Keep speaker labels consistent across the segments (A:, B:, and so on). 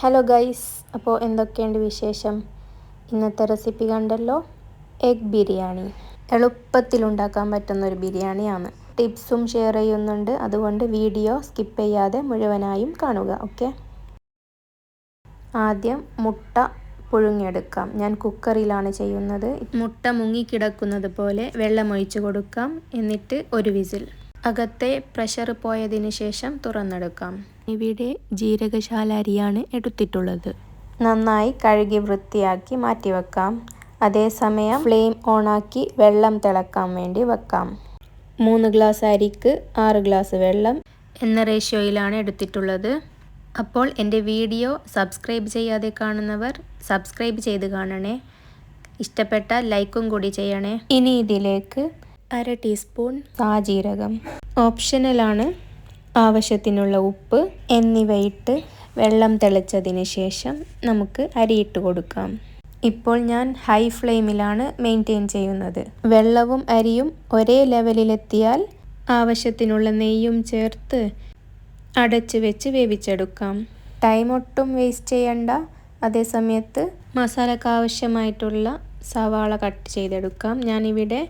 A: Hello guys അപ്പോൾ എന്തൊക്കെയുണ്ട് വിശേഷം? ഇന്നത്തെ റെസിപ്പി കണ്ടല്ലോ. എഗ് ബിരിയാണി. എളുപ്പത്തിൽ ഉണ്ടാക്കാൻ പറ്റുന്ന ഒരു ബിരിയാണിയാണ്. ടിപ്സും ഷെയർ ചെയ്യുന്നുണ്ട്. അതുകൊണ്ട് വീഡിയോ സ്കിപ്പ് ചെയ്യാതെ മുഴുവനായും കാണുക ഓക്കെ ആദ്യം മുട്ട പുഴുങ്ങിയെടുക്കാം. ഞാൻ കുക്കറിലാണ് ചെയ്യുന്നത്. മുട്ട മുങ്ങിക്കിടക്കുന്നത് പോലെ വെള്ളമൊഴിച്ച് കൊടുക്കാം. എന്നിട്ട് ഒരു വിസിൽ. അകത്തെ പ്രഷർ പോയതിന് ശേഷം തുറന്നെടുക്കാം. ഇവിടെ ജീരകശാല അരിയാണ് എടുത്തിട്ടുള്ളത്. നന്നായി കഴുകി വൃത്തിയാക്കി മാറ്റി വെക്കാം അതേസമയം ഫ്ലെയിം ഓണാക്കി വെള്ളം തിളക്കാൻ വേണ്ടി വെക്കാം. മൂന്ന് ഗ്ലാസ് അരിക്ക് ആറ് ഗ്ലാസ് വെള്ളം എന്ന റേഷ്യോയിലാണ് എടുത്തിട്ടുള്ളത്. അപ്പോൾ എന്റെ വീഡിയോ സബ്സ്ക്രൈബ് ചെയ്യാതെ കാണുന്നവർ സബ്സ്ക്രൈബ് ചെയ്ത് കാണണേ. ഇഷ്ടപ്പെട്ട ലൈക്കും കൂടി ചെയ്യണേ. ഇനി ഇതിലേക്ക് അര ടീസ്പൂൺ സാജീരകം ഓപ്ഷണലാണ് ആവശ്യത്തിനുള്ള ഉപ്പ് എന്നിവയിട്ട് വെള്ളം തിളച്ചതിന് ശേഷം നമുക്ക് അരിയിട്ട് കൊടുക്കാം. ഇപ്പോൾ ഞാൻ ഹൈ ഫ്ലെയിമിലാണ് മെയിന്റെയിൻ ചെയ്യുന്നത്. വെള്ളവും അരിയും ഒരേ ലെവലിലെത്തിയാൽ ആവശ്യത്തിനുള്ള നെയ്യും ചേർത്ത് അടച്ച് വെച്ച് വേവിച്ചെടുക്കാം. ടൈം ഒട്ടും വേസ്റ്റ് ചെയ്യണ്ട. അതേ സമയത്ത് മസാലക്ക് ആവശ്യമായിട്ടുള്ള സവാള കട്ട് ചെയ്തെടുക്കാം. ഞാനിവിടെ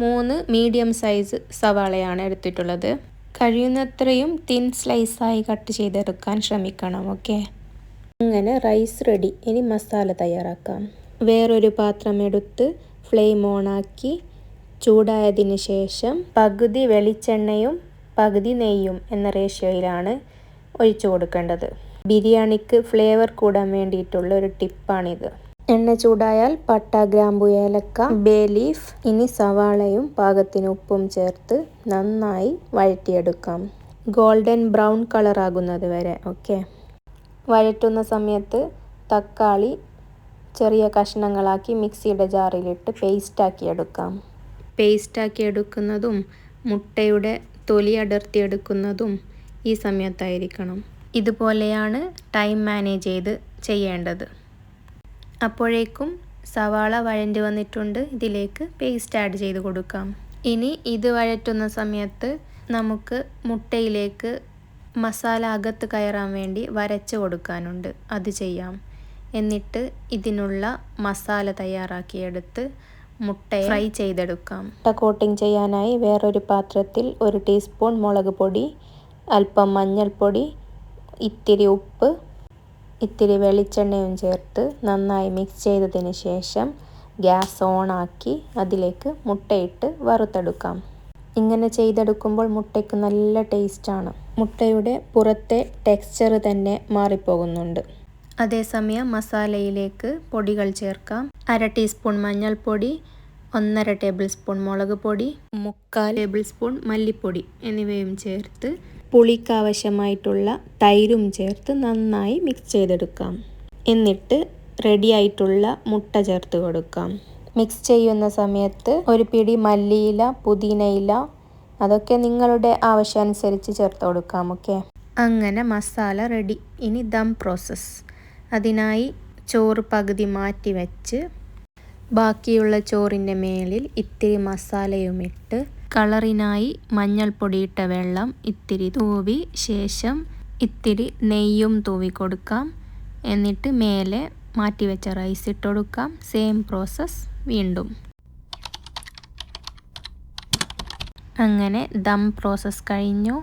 A: മൂന്ന് മീഡിയം സൈസ് സവാളയാണ് എടുത്തിട്ടുള്ളത്. കഴിയുന്നത്രയും തിൻ സ്ലൈസായി കട്ട് ചെയ്തെടുക്കാൻ ശ്രമിക്കണം ഓക്കെ അങ്ങനെ റൈസ് റെഡി ഇനി മസാല തയ്യാറാക്കാം. വേറൊരു പാത്രം എടുത്ത് ഫ്ലെയിം ഓണാക്കി ചൂടായതിന് ശേഷം പകുതി വെളിച്ചെണ്ണയും പകുതി നെയ്യും എന്ന റേഷ്യോയിലാണ് ഒഴിച്ചു കൊടുക്കേണ്ടത്. ബിരിയാണിക്ക് ഫ്ലേവർ കൂടാൻ വേണ്ടിയിട്ടുള്ള ഒരു ടിപ്പാണിത് എണ്ണ ചൂടായാൽ പട്ട ഗ്രാമ്പു ഏലക്ക ബേ ലീഫ് ഇനി സവാളയും പാകത്തിന് ഉപ്പും ചേർത്ത് നന്നായി വഴറ്റിയെടുക്കാം. ഗോൾഡൻ ബ്രൗൺ കളർ ആകുന്നത് വരെ ഓക്കെ? വഴറ്റുന്ന സമയത്ത് തക്കാളി ചെറിയ കഷ്ണങ്ങളാക്കി മിക്സിയുടെ ജാറിലിട്ട് പേസ്റ്റാക്കി എടുക്കാം എടുക്കുന്നതും മുട്ടയുടെ തൊലി അടർത്തിയെടുക്കുന്നതും ഈ സമയത്തായിരിക്കണം. ഇതുപോലെയാണ് ടൈം മാനേജ് ചെയ്ത് ചെയ്യേണ്ടത്. അപ്പോഴേക്കും സവാള വഴണ്ടി വന്നിട്ടുണ്ട്. ഇതിലേക്ക് പേസ്റ്റ് ആഡ് ചെയ്ത് കൊടുക്കാം. ഇനി ഇത് വഴറ്റുന്ന സമയത്ത് നമുക്ക് മുട്ടയിലേക്ക് മസാല അകത്ത് കയറാൻ വേണ്ടി വരച്ച് കൊടുക്കാനുണ്ട്. അത് ചെയ്യാം. എന്നിട്ട് ഇതിനുള്ള മസാല തയ്യാറാക്കിയെടുത്ത് മുട്ട ഫ്രൈ ചെയ്തെടുക്കാം. മുട്ട കോട്ടിംഗ് ചെയ്യാനായി വേറൊരു പാത്രത്തിൽ ഒരു ടീസ്പൂൺ മുളക് പൊടി അല്പം മഞ്ഞൾപ്പൊടി ഇത്തിരി ഉപ്പ് ഇത്തിരി വെളിച്ചെണ്ണയും ചേർത്ത് നന്നായി മിക്സ് ചെയ്തതിന് ശേഷം ഗ്യാസ് ഓണാക്കി അതിലേക്ക് മുട്ടയിട്ട് വറുത്തെടുക്കാം. ഇങ്ങനെ ചെയ്തെടുക്കുമ്പോൾ മുട്ടയ്ക്ക് നല്ല ടേസ്റ്റാണ് മുട്ടയുടെ പുറത്തെ ടെക്സ്ചർ തന്നെ മാറിപ്പോകുന്നുണ്ട്. അതേസമയം മസാലയിലേക്ക് പൊടികൾ ചേർക്കാം. അര ടീസ്പൂൺ മഞ്ഞൾപ്പൊടി ഒന്നര ടേബിൾ സ്പൂൺ മുളക് പൊടി മുക്കാൽ ടേബിൾ സ്പൂൺ മല്ലിപ്പൊടി എന്നിവയും ചേർത്ത് പുളിക്കാവശ്യമായിട്ടുള്ള തൈരും ചേർത്ത് നന്നായി മിക്സ് ചെയ്തെടുക്കാം. എന്നിട്ട് റെഡിയായിട്ടുള്ള മുട്ട ചേർത്ത് കൊടുക്കാം. മിക്സ് ചെയ്യുന്ന സമയത്ത് ഒരു പിടി മല്ലിയില പുതിനയില അതൊക്കെ നിങ്ങളുടെ ആവശ്യാനുസരിച്ച് ചേർത്ത് കൊടുക്കാം ഓക്കെ അങ്ങനെ മസാല റെഡി ഇനി ദം പ്രോസസ്സ് അതിനായി ചോറ് പകുതി മാറ്റി വെച്ച് ബാക്കിയുള്ള ചോറിന്റെ മേളിൽ ഇത്തിരി മസാലയും ഇട്ട് കളറിനായി മഞ്ഞൾപ്പൊടിയിട്ട വെള്ളം ഇത്തിരി തൂവി ശേഷം ഇത്തിരി നെയ്യും തൂവി കൊടുക്കാം. എന്നിട്ട് മേലെ മാറ്റിവെച്ച റൈസ് ഇട്ട് കൊടുക്കാം. സെയിം പ്രോസസ്സ് വീണ്ടും. അങ്ങനെ ദം പ്രോസസ്സ് കഴിഞ്ഞു.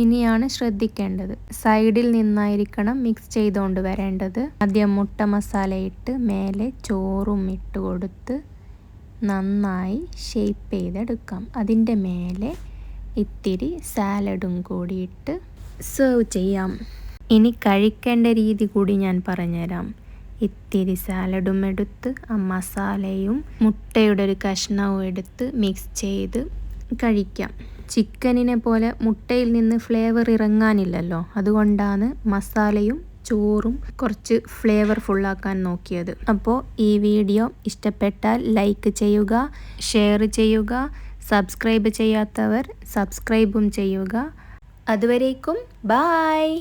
A: ഇനിയാണ് ശ്രദ്ധിക്കേണ്ടത്. സൈഡിൽ നിന്നായിരിക്കണം മിക്സ് ചെയ്തുകൊണ്ട് വരേണ്ടത്. ആദ്യം മുട്ട മസാല ഇട്ട് മേലെ ചോറും ഇട്ട് കൊടുത്ത് നന്നായി ഷേപ്പ് ചെയ്തെടുക്കാം. അതിന്റെ മേലെ ഇത്തിരി സാലഡും കൂടിയിട്ട് സെർവ് ചെയ്യാം. ഇനി കഴിക്കേണ്ട രീതി കൂടി ഞാൻ പറഞ്ഞുതരാം. ഇത്തിരി സാലഡും എടുത്ത് ആ മസാലയും മുട്ടയുടെ ഒരു കഷ്ണവും എടുത്ത് മിക്സ് ചെയ്ത് കഴിക്കാം. ചിക്കനിനെ പോലെ മുട്ടയിൽ നിന്ന് ഫ്ലേവർ ഇറങ്ങാനില്ലല്ലോ. അതുകൊണ്ടാണ് മസാലയും ചോറും കുറച്ച് ഫ്ലേവർഫുള്ളാക്കാൻ നോക്കിയത്. അപ്പോൾ ഈ വീഡിയോ ഇഷ്ടപ്പെട്ടാൽ ലൈക്ക് ചെയ്യുക ഷെയർ ചെയ്യുക സബ്സ്ക്രൈബ് ചെയ്യാത്തവർ സബ്സ്ക്രൈബും ചെയ്യുക. അതുവരേക്കും ബായ്